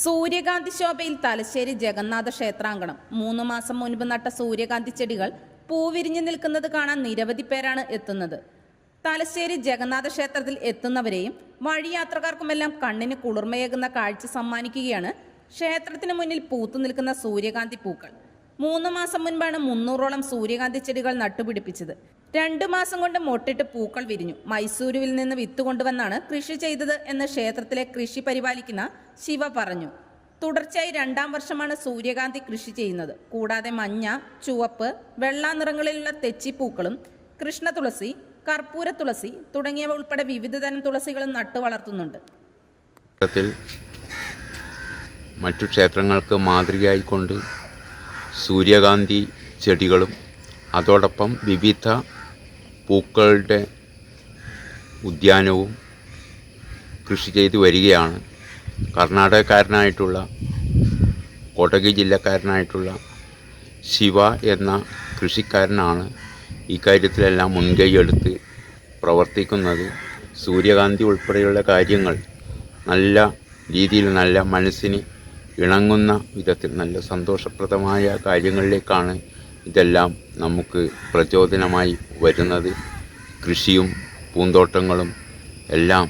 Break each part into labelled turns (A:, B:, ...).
A: സൂര്യകാന്തി ശോഭയിൽ തലശ്ശേരി ജഗന്നാഥ ക്ഷേത്രാങ്കണം. മൂന്ന് മാസം മുൻപ് നട്ട സൂര്യകാന്തി ചെടികൾ പൂവിരിഞ്ഞു നിൽക്കുന്നത് കാണാൻ നിരവധി പേരാണ് എത്തുന്നത്. തലശ്ശേരി ജഗന്നാഥ ക്ഷേത്രത്തിൽ എത്തുന്നവരെയും വഴിയാത്രക്കാർക്കുമെല്ലാം കണ്ണിന് കുളിർമയേകുന്ന കാഴ്ച സമ്മാനിക്കുകയാണ് ക്ഷേത്രത്തിന് മുന്നിൽ പൂത്തു നിൽക്കുന്ന സൂര്യകാന്തി പൂക്കൾ. മൂന്ന് മാസം മുൻപാണ് മുന്നൂറോളം സൂര്യകാന്തി ചെടികൾ നട്ടുപിടിപ്പിച്ചത്. രണ്ടു മാസം കൊണ്ട് മൊട്ടിട്ട് പൂക്കൾ വിരിഞ്ഞു. മൈസൂരുവിൽ നിന്ന് വിത്ത് കൊണ്ടുവന്നാണ് കൃഷി ചെയ്തത് എന്ന് ക്ഷേത്രത്തിലെ കൃഷി പരിപാലിക്കുന്ന ശിവ പറഞ്ഞു. തുടർച്ചയായി രണ്ടാം വർഷമാണ് സൂര്യകാന്തി കൃഷി ചെയ്യുന്നത്. കൂടാതെ മഞ്ഞ ചുവപ്പ് വെള്ള നിറങ്ങളിലുള്ള തെച്ചിപ്പൂക്കളും കൃഷ്ണ തുളസി കർപ്പൂര തുളസി തുടങ്ങിയവ ഉൾപ്പെടെ വിവിധതരം തുളസികളും നട്ടു വളർത്തുന്നുണ്ട്.
B: മറ്റു ക്ഷേത്രങ്ങൾക്ക് മാതൃകയായിക്കൊണ്ട് സൂര്യകാന്തി ചെടികളും അതോടൊപ്പം വിവിധ പൂക്കളുടെ ഉദ്യാനവും കൃഷി ചെയ്തു വരികയാണ്. കർണാടകക്കാരനായിട്ടുള്ള കൊടകി ജില്ലക്കാരനായിട്ടുള്ള ശിവ എന്ന കൃഷിക്കാരനാണ് ഇക്കാര്യത്തിലെല്ലാം മുൻകൈയെടുത്ത് പ്രവർത്തിക്കുന്നത്. സൂര്യകാന്തി ഉൾപ്പെടെയുള്ള കാര്യങ്ങൾ നല്ല രീതിയിൽ നല്ല മനസ്സിന് ഇണങ്ങുന്ന വിധത്തിൽ നല്ല സന്തോഷപ്രദമായ കാര്യങ്ങളിലേക്കാണ് ഇതെല്ലാം നമുക്ക് പ്രചോദനമായി വരുന്നത് കൃഷിയും പൂന്തോട്ടങ്ങളും എല്ലാം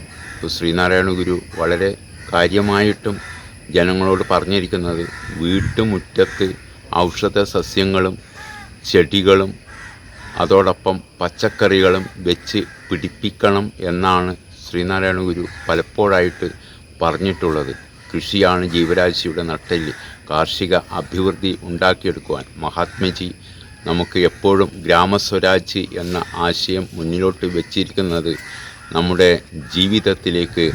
B: ശ്രീനാരായണ ഗുരു വളരെ കാര്യമായിട്ടും ജനങ്ങളോട് പറഞ്ഞിരിക്കുന്നത് വീട്ടുമുറ്റത്ത് ഔഷധ സസ്യങ്ങളും ചെടികളും അതോടൊപ്പം പച്ചക്കറികളും വെച്ച് പിടിപ്പിക്കണം എന്നാണ് ശ്രീനാരായണ ഗുരു പലപ്പോഴായിട്ട് പറഞ്ഞിട്ടുള്ളത്. കൃഷിയാണ് ജീവരാശിയുടെ നട്ടെല്ല്. കാർഷിക അഭിവൃദ്ധി ഉണ്ടാക്കിയെടുക്കുവാൻ മഹാത്മജി നമുക്ക് എപ്പോഴും ഗ്രാമസ്വരാജ് എന്ന ആശയം മുന്നിലോട്ട് വെച്ചിരിക്കുന്നത് നമ്മുടെ ജീവിതത്തിലേക്ക്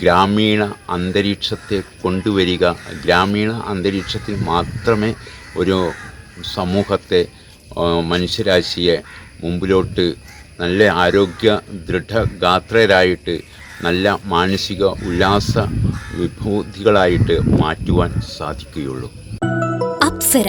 B: ഗ്രാമീണ അന്തരീക്ഷത്തെ കൊണ്ടുവരിക ഗ്രാമീണ അന്തരീക്ഷത്തിൽ മാത്രമേ ഒരു സമൂഹത്തെ മനുഷ്യരാശിയെ മുമ്പിലോട്ട് നല്ല ആരോഗ്യ ദൃഢഗാത്രരായിട്ട് നല്ല മാനസിക ഉല്ലാസ വിഭൂതികളായിട്ട് മാറ്റുവാൻ സാധിക്കുകയുള്ളൂ.
C: അപ്സര